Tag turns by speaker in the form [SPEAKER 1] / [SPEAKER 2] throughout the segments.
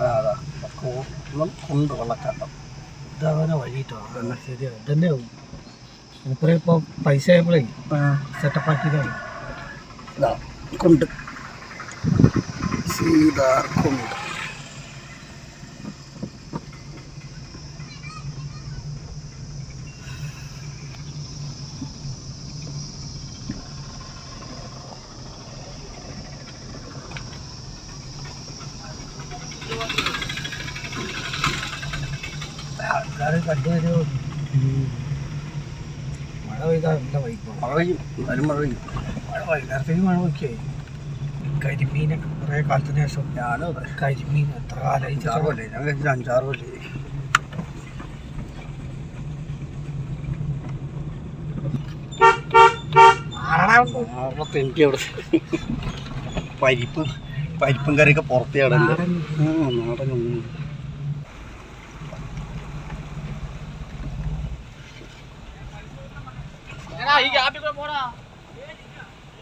[SPEAKER 1] ആ, അതാ. കുന്നം കുണ്ട് വെള്ളച്ചാട്ടം. തവന വഴിട്ടോ തന്നെ ശരിയാ. ഇതന്നെ മൂപ്പരെ ഇപ്പൊ പൈസ ആയപ്പോഴേ സെറ്റപ്പാക്കിയതാണ് ഇതാ കുണ്ട്. സീതാർ കുണ്ട്. കണ്ടുവരോ മഴ പെയ്താൽ നല്ല വൈകോ മഴ പെയ്യും. എന്നാലും മഴ പെയ്യും. മഴ വൈകുന്നേരത്തേക്ക് മഴ നോക്കിയായി കരിമീനൊക്കെ കുറേ കാലത്തിന് ശേഷം. ഞാനും കരിമീൻ എത്ര കാലമായി ഞാൻ കഴിച്ചിട്ട് അഞ്ചാറ് കൊല്ലേ? എനിക്ക് അവിടെ. പരിപ്പ് പരിപ്പും കറിയൊക്കെ പുറത്തേടാ നാടൻ.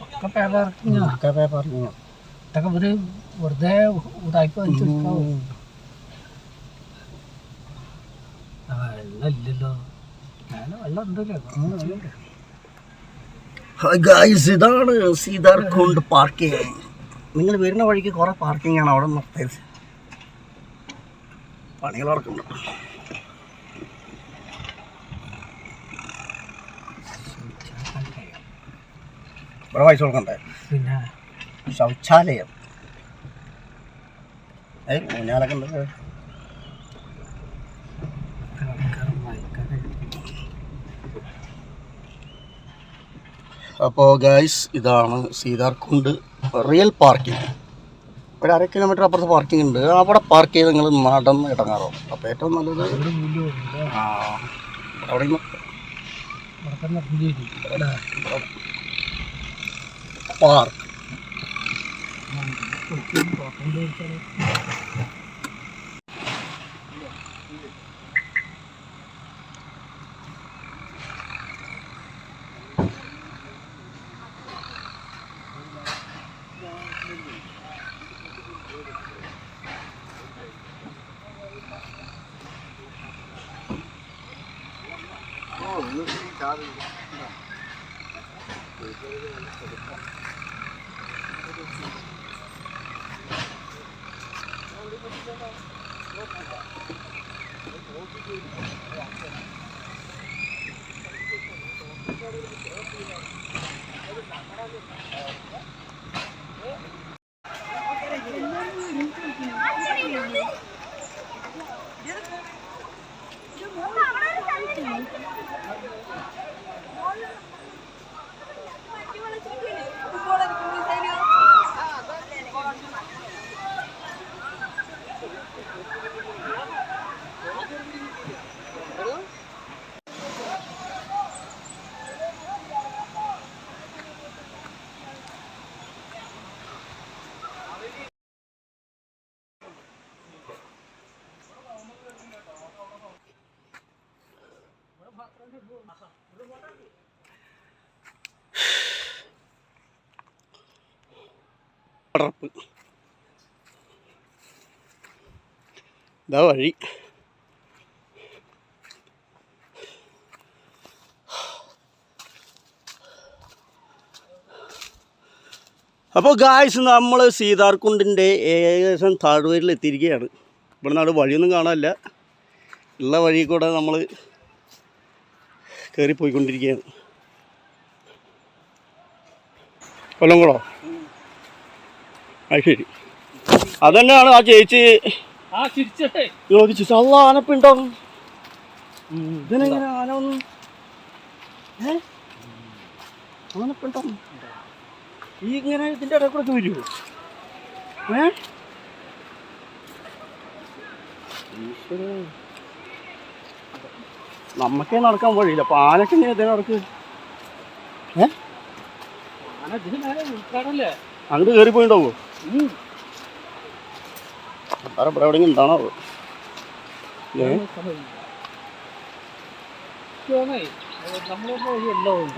[SPEAKER 1] ഒക്കെ പേപ്പറിങ് ഒക്കെ പേപ്പറിങ് ഇതൊക്കെ ഒരു വെറുതെ ഉടായ്പ വെച്ചിട്ടുണ്ടാവും വെള്ളം ഉണ്ടല്ലോ ഗായ്സ് ഇതാണ് സീതാർ കുണ്ട് പാർക്കിംഗ് നിങ്ങൾ വരുന്ന വഴിക്ക് കുറെ പാർക്കിംഗ് ആണ് അവിടെ നിർത്തിയത്. പണികൾ നടക്കുന്നുണ്ട് ഇവിടെ പൈസ കൊടുക്കണ്ടേ? പിന്നെ? ശൗചാലയം. ഏ ഊഞ്ഞാലൊക്കെ ഉണ്ട്. അപ്പോൾ ഗായ്സ് ഇതാണ് സീതാർകുണ്ട് റിയൽ പാർക്കിംഗ് ഒരു അര കിലോമീറ്റർ അപ്പുറത്ത് പാർക്കിംഗ് ഉണ്ട്. അവിടെ പാർക്ക് ചെയ്ത് നിങ്ങൾ നടന്ന് ഇടങ്ങാറോ? അപ്പോൾ ഏറ്റവും നല്ലത് park. Oh, you're pretty tired of it. അവിടെ പാർക്ക് പടർപ്പ് ഇതാ വഴി. അപ്പോൾ ഗായ്സ് നമ്മൾ സീതാർകുണ്ടിന്റെ ഏകദേശം താഴ്വരയിൽ എത്തിയിരിക്കുകയാണ്. ഇവിടെ നാട് വഴിയൊന്നും കാണാനില്ല. ഉള്ള വഴി കൂടെ നമ്മൾ കയറിപ്പോയിക്കൊണ്ടിരിക്കുകയാണ് കൊല്ലംകുളോ അത് ശരി. അതന്നെയാണ് ആ ചേച്ചി ചോദിച്ചു. അല്ല ആനപ്പിണ്ടോ ഇതിനെങ്ങനെ ആന ഒന്നും ഏ? ഈ ഇങ്ങനെ ഇതിന്റെ ഇടയിൽ കൂടെ വരുമോ ഏ. നമുക്കേ നടക്കാൻ വഴിയില്ല. അപ്പൊ ആനക്കെങ്ങനെ ഇതിനടക്ക് ഇതിനെ നടക്ക്? ഏ?
[SPEAKER 2] ആന ഇതിന് മേലെ ഉൾക്കാടല്ലേ
[SPEAKER 1] അങ്ങോട്ട് കയറി പോയിണ്ടാവോ വേറെ ഇവിടെ എവിടെയെങ്കിലും ഉണ്ടാണോ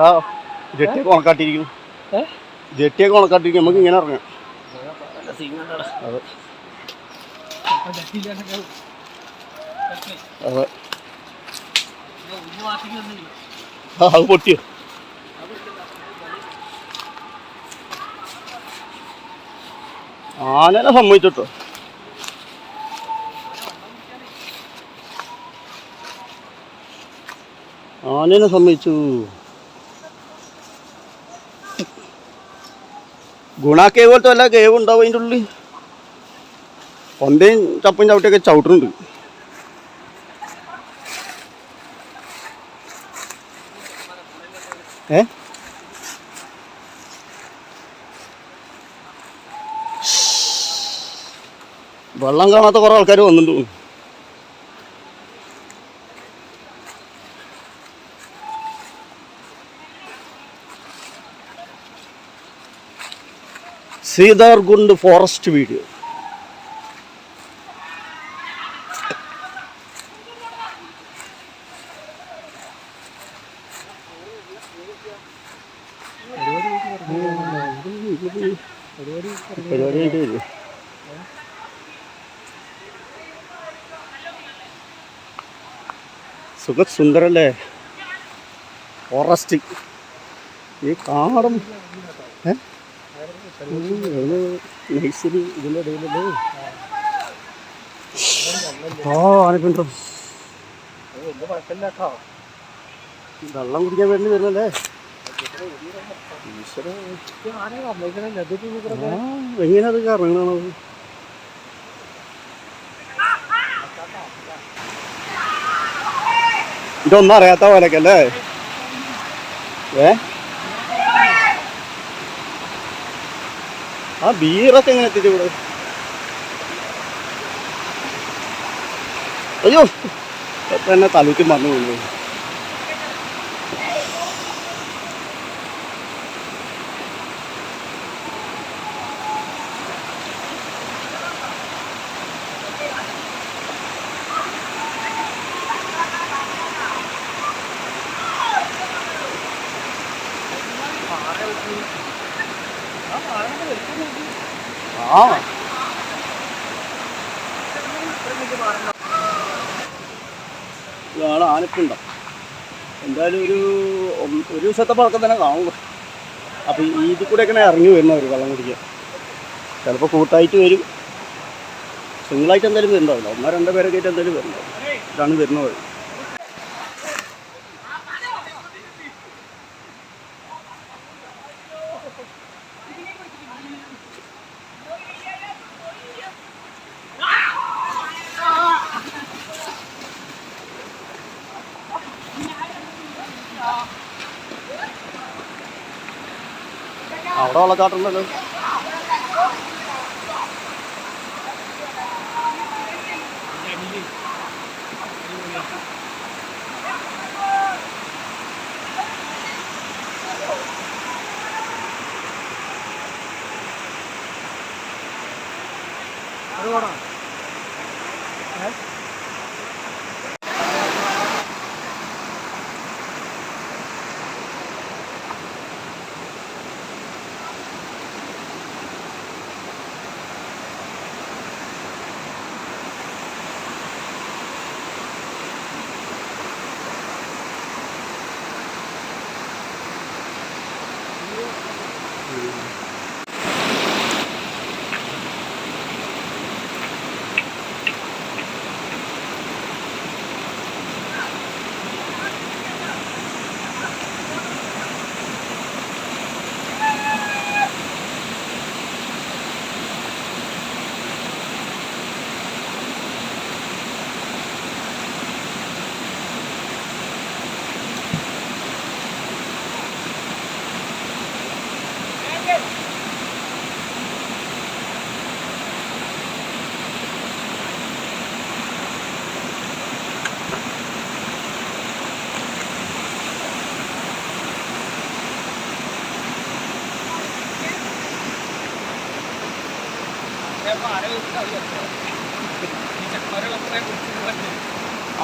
[SPEAKER 1] ആ ജെട്ടിയൊക്കെ ഉണക്കാട്ടിരിക്കുന്നു. ജെട്ടിയൊക്കെ ഉണക്കാട്ടിരിക്കും നമുക്ക് ഇങ്ങനെ ഇറങ്ങാം. അതെ. അത് പൊട്ടിയോ? ആനനെ സമ്മതിച്ചിട്ടോ. ആനനെ സമ്മതിച്ചു. ഗുണ കേവ് പോലത്തെ വല്ല കേവ് ഉണ്ടാവും അതിന്റെ ഉള്ളിൽ. പൊന്തയും ചപ്പും ചവിട്ടിയൊക്കെ ചവിട്ടുന്നുണ്ട് ഏ? വെള്ളം കാണാത്ത കുറെ ആൾക്കാർ വന്നിട്ടുണ്ട്. Seetharkund forest video. പരിപാടി കഴിഞ്ഞിട്ട് സുഖസുന്ദരല്ലേ? ഫോറസ്റ്റ്. ഈ കാടും. നഴ്സറി ഇതിന്റെ ഇടയിലല്ലേ
[SPEAKER 3] ഓ ആനക്കുണ്ടോ
[SPEAKER 1] വെള്ളം കുടിക്കാൻ വേണ്ടി വരുന്നല്ലേ? എങ്ങനെയത് അത് ഇതൊന്നും അറിയാത്ത പോലൊക്കെ ഏ? ആ ബീറൊക്കെ എങ്ങനെ എത്തിച്ചു ഇവിടെ? അയ്യോ തന്നെ തലയ്ക്ക് മറന്നു പോകുന്നു ആ ആനപ്പിണ്ടം എന്തായാലും ഒരു ഒരു ദിവസത്തെ പഴക്കം തന്നെ കാണുള്ളൂ. അപ്പോൾ ഇതിൽ ഇതിൽ കൂടെയൊക്കെ ഇറങ്ങി വരുന്നവർ വെള്ളം കുടിക്കാൻ. ചിലപ്പോൾ കൂട്ടായിട്ട് വരും. സിംഗിളായിട്ട് എന്തായാലും വരുന്നുണ്ടാവില്ല ഒന്നോ രണ്ടോ പേരൊക്കെ ആയിട്ട് എന്തായാലും വരുന്നുണ്ടാവും ഇതാണ് വരുന്നത് അവിടെ വെള്ളച്ചാട്ടമുണ്ടല്ലോ.
[SPEAKER 3] അത് വേണം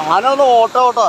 [SPEAKER 1] ആന ഒന്ന് ഓട്ടോ ഓട്ടോ?